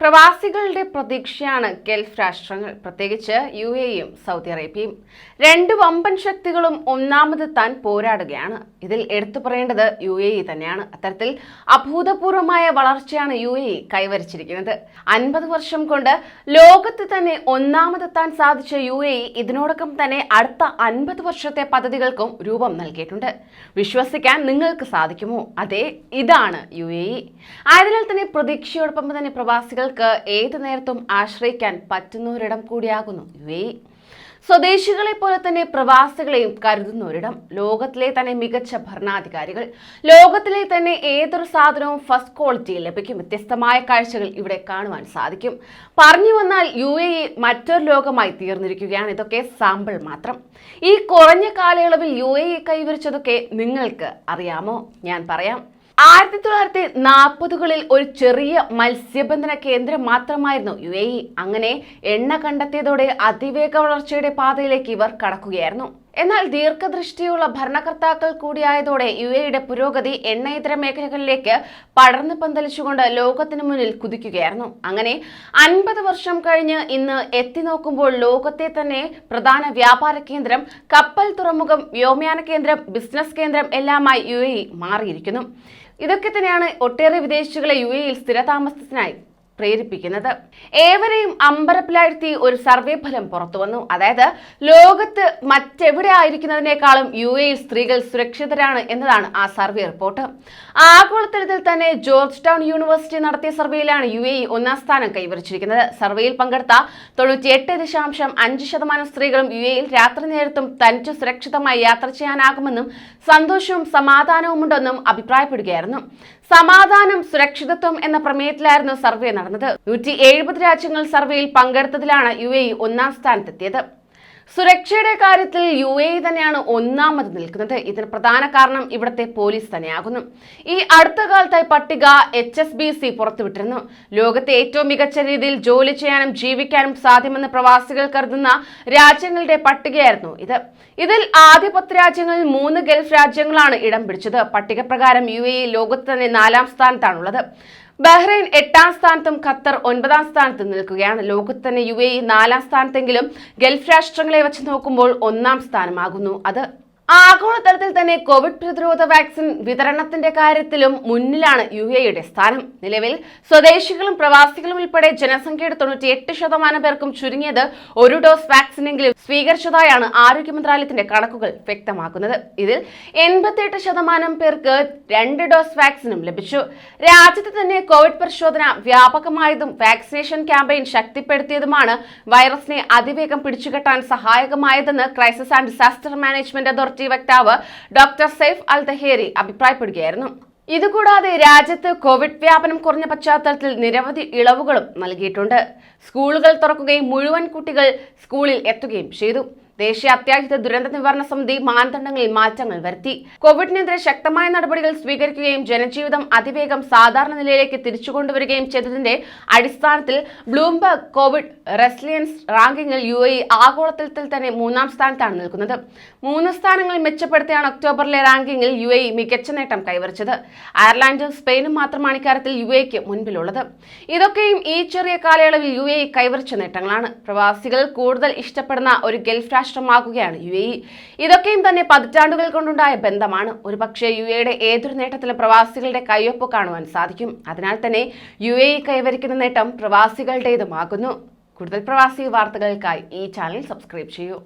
പ്രവാസികളുടെ പ്രതീക്ഷയാണ് ഗൾഫ് രാഷ്ട്രങ്ങൾ. പ്രത്യേകിച്ച് യു എയും സൗദി അറേബ്യയും. രണ്ട് വമ്പൻ ശക്തികളും ഒന്നാമത് താൻ പോരാടുകയാണ്. ഇതിൽ എടുത്തു പറയേണ്ടത് യു എ ഇ തന്നെയാണ്. അത്തരത്തിൽ അഭൂതപൂർവമായ വളർച്ചയാണ് യു എ ഇ കൈവരിച്ചിരിക്കുന്നത്. അൻപത് വർഷം കൊണ്ട് ലോകത്ത് തന്നെ ഒന്നാമതെത്താൻ സാധിച്ച യു എ ഇ ഇതിനോടൊപ്പം തന്നെ അടുത്ത അൻപത് വർഷത്തെ പദ്ധതികൾക്കും രൂപം നൽകിയിട്ടുണ്ട്. വിശ്വസിക്കാൻ നിങ്ങൾക്ക് സാധിക്കുമോ? അതെ ഇതാണ് യു എ ഇ. ആയതിനാൽ തന്നെ പ്രതീക്ഷയോടൊപ്പം തന്നെ പ്രവാസികൾക്ക് ഏത് നേരത്തും ആശ്രയിക്കാൻ പറ്റുന്ന കൂടിയാകുന്നു. യു എ സ്വദേശികളെ പോലെ തന്നെ പ്രവാസികളെയും കരുതുന്ന ഒരിടം ലോകത്തിലെ തന്നെ മികച്ച ഭരണാധികാരികൾ ലോകത്തിലെ തന്നെ ഏതൊരു സാധനവും ഫസ്റ്റ് ക്വാളിറ്റിയിൽ ലഭിക്കും. വ്യത്യസ്തമായ കാഴ്ചകൾ ഇവിടെ കാണുവാൻ സാധിക്കും. പറഞ്ഞു വന്നാൽ യു എ മറ്റൊരു ലോകമായി തീർന്നിരിക്കുകയാണ്. ഇതൊക്കെ സാമ്പിൾ മാത്രം. ഈ കുറഞ്ഞ കാലയളവിൽ യു എ കൈവരിച്ചതൊക്കെ നിങ്ങൾക്ക് അറിയാമോ? ഞാൻ പറയാം. ആയിരത്തി തൊള്ളായിരത്തി നാൽപ്പതുകളിൽ ഒരു ചെറിയ മത്സ്യബന്ധന കേന്ദ്രം മാത്രമായിരുന്നു യു എ ഇ. അങ്ങനെ എണ്ണ കണ്ടെത്തിയതോടെ അതിവേഗ വളർച്ചയുടെ പാതയിലേക്ക് ഇവർ കടക്കുകയായിരുന്നു. എന്നാൽ ദീർഘദൃഷ്ടിയുള്ള ഭരണകർത്താക്കൾ കൂടിയായതോടെ യു എയുടെ പുരോഗതി എണ്ണയിതര മേഖലകളിലേക്ക് പടർന്നു പന്തലിച്ചുകൊണ്ട് ലോകത്തിന് മുന്നിൽ കുതിക്കുകയായിരുന്നു. അങ്ങനെ അൻപത് വർഷം കഴിഞ്ഞ് ഇന്ന് എത്തി നോക്കുമ്പോൾ ലോകത്തെ തന്നെ പ്രധാന വ്യാപാര കേന്ദ്രം കപ്പൽ തുറമുഖം വ്യോമയാന കേന്ദ്രം ബിസിനസ് കേന്ദ്രം എല്ലാമായി യു മാറിയിരിക്കുന്നു. ഇതൊക്കെ തന്നെയാണ് ഒട്ടേറെ വിദേശികളെ യു എയിൽ സ്ഥിരതാമസത്തിനായി പ്രേരിപ്പിക്കുന്നത്. ഏവരെയും അമ്പരപ്പിലാഴ്ത്തി ഒരു സർവേ ഫലം പുറത്തു വന്നു. അതായത് ലോകത്ത് മറ്റെവിടെ ആയിരിക്കുന്നതിനേക്കാളും യു എയിൽ സ്ത്രീകൾ സുരക്ഷിതരാണ് എന്നതാണ് ആ സർവേ റിപ്പോർട്ട്. ആഗോളതലത്തിൽ തന്നെ ജോർജ് ടൗൺ യൂണിവേഴ്സിറ്റി നടത്തിയ സർവേയിലാണ് യു എ ഒന്നാം സ്ഥാനം കൈവരിച്ചിരിക്കുന്നത്. സർവേയിൽ പങ്കെടുത്ത തൊണ്ണൂറ്റിയെട്ട് ദശാംശം അഞ്ച് ശതമാനം സ്ത്രീകളും യു എയിൽ രാത്രി നേരത്തും തനിച്ച് സുരക്ഷിതമായി യാത്ര ചെയ്യാനാകുമെന്നും സന്തോഷവും സമാധാനവും ഉണ്ടെന്നും അഭിപ്രായപ്പെടുകയായിരുന്നു. സമാധാനം സുരക്ഷിതത്വം എന്ന പ്രമേയത്തിലായിരുന്നു സർവേ നടന്നത്. നൂറ്റി എഴുപത് രാജ്യങ്ങൾ സർവേയിൽ പങ്കെടുത്തതിലാണ് യു എ ഒന്നാം സ്ഥാനത്തെത്തിയത്. സുരക്ഷയുടെ കാര്യത്തിൽ യു എ തന്നെയാണ് ഒന്നാമത് നിൽക്കുന്നത്. ഇതിന് പ്രധാന കാരണം ഇവിടുത്തെ പോലീസ് തന്നെയാകുന്നു. ഈ അടുത്ത കാലത്തായി പട്ടിക എച്ച് എസ് ബി സി പുറത്തുവിട്ടിരുന്നു. ലോകത്തെ ഏറ്റവും മികച്ച രീതിയിൽ ജോലി ചെയ്യാനും ജീവിക്കാനും സാധ്യമെന്ന് പ്രവാസികൾ കരുതുന്ന രാജ്യങ്ങളുടെ പട്ടികയായിരുന്നു ഇത്. ഇതിൽ ആദ്യ പത്ത് രാജ്യങ്ങളിൽ മൂന്ന് ഗൾഫ് രാജ്യങ്ങളാണ് ഇടം പിടിച്ചത്. പട്ടിക പ്രകാരം യു എ ലോകത്ത് തന്നെ നാലാം സ്ഥാനത്താണുള്ളത്. ബഹ്റൈൻ എട്ടാം സ്ഥാനത്തും ഖത്തർ ഒൻപതാം സ്ഥാനത്തും നിൽക്കുകയാണ്. ലോകത്ത് തന്നെ യു എ നാലാം സ്ഥാനത്തെങ്കിലും ഗൾഫ് രാഷ്ട്രങ്ങളെ വെച്ച് നോക്കുമ്പോൾ ഒന്നാം സ്ഥാനമാകുന്നു. അത് ആഗോളതലത്തിൽ തന്നെ കോവിഡ് പ്രതിരോധ വാക്സിൻ വിതരണത്തിന്റെ കാര്യത്തിലും മുന്നിലാണ് യു എയുടെ സ്ഥാനം. നിലവിൽ സ്വദേശികളും പ്രവാസികളും ഉൾപ്പെടെ ജനസംഖ്യയുടെ തൊണ്ണൂറ്റി എട്ട് ശതമാനം പേർക്കും ചുരുങ്ങിയത് ഒരു ഡോസ് വാക്സിനെങ്കിലും സ്വീകരിച്ചതായാണ് ആരോഗ്യ മന്ത്രാലയത്തിന്റെ കണക്കുകൾ വ്യക്തമാക്കുന്നത്. ഇതിൽ എൺപത്തിയെട്ട് ശതമാനം പേർക്ക് രണ്ട് ഡോസ് വാക്സിനും ലഭിച്ചു. രാജ്യത്ത് തന്നെ കോവിഡ് പരിശോധന വ്യാപകമായതും വാക്സിനേഷൻ ക്യാമ്പയിൻ ശക്തിപ്പെടുത്തിയതുമാണ് വൈറസിനെ അതിവേഗം പിടിച്ചുകെട്ടാൻ സഹായകമായതെന്ന് crisis and disaster management authority വക്താവ് ഡോക്ടർ സെയ്ഫ് അൽ തഹേരി അഭിപ്രായപ്പെടുകയായിരുന്നു. ഇതുകൂടാതെ രാജ്യത്ത് കോവിഡ് വ്യാപനം കുറഞ്ഞ പശ്ചാത്തലത്തിൽ നിരവധി ഇളവുകളും നൽകിയിട്ടുണ്ട്. സ്കൂളുകൾ തുറക്കുകയും മുഴുവൻ കുട്ടികൾ സ്കൂളിൽ എത്തുകയും ചെയ്തു. ദേശീയ അത്യാഹിത ദുരന്ത നിവാരണ സമിതി മാനദണ്ഡങ്ങളിൽ മാറ്റങ്ങൾ വരുത്തി. കോവിഡിനെതിരെ ശക്തമായ നടപടികൾ സ്വീകരിക്കുകയും ജനജീവിതം അതിവേഗം സാധാരണ നിലയിലേക്ക് തിരിച്ചുകൊണ്ടുവരികയും ചെയ്തതിന്റെ അടിസ്ഥാനത്തിൽ ബ്ലൂംബർഗ് കോവിഡ് റെസിലിയൻസ് റാങ്കിങ്ങിൽ യു എ ആഗോളതലത്തിൽ തന്നെ മൂന്നാം സ്ഥാനത്താണ് നിൽക്കുന്നത്. മൂന്ന് സ്ഥാനങ്ങൾ മെച്ചപ്പെടുത്തിയാണ് ഒക്ടോബറിലെ റാങ്കിങ്ങിൽ യു എ മികച്ച നേട്ടം കൈവരിച്ചത്. അയർലാൻഡും സ്പെയിനും മാത്രമാണ് ഇക്കാര്യത്തിൽ യു എക്ക് മുൻപിലുള്ളത്. ഇതൊക്കെയും ഈ ചെറിയ കാലയളവിൽ യു എ കൈവരിച്ച നേട്ടങ്ങളാണ്. പ്രവാസികൾ കൂടുതൽ ഇഷ്ടപ്പെടുന്ന ഒരു ഗൾഫ് രാഷ്ട്രമാകുകയാണ് യു എ ഇ ഇതൊക്കെയും തന്നെ പതിറ്റാണ്ടുകൾ കൊണ്ടുണ്ടായ ബന്ധമാണ്. ഒരുപക്ഷെ യു എയുടെ ഏതൊരു നേട്ടത്തിലും പ്രവാസികളുടെ കയ്യൊപ്പ് കാണുവാൻ സാധിക്കും. അതിനാൽ തന്നെ യു എ ഇ കൈവരിക്കുന്ന നേട്ടം പ്രവാസികളുടേതുമാകുന്നു. കൂടുതൽ പ്രവാസി വാർത്തകൾക്കായി ഈ ചാനൽ സബ്സ്ക്രൈബ് ചെയ്യൂ.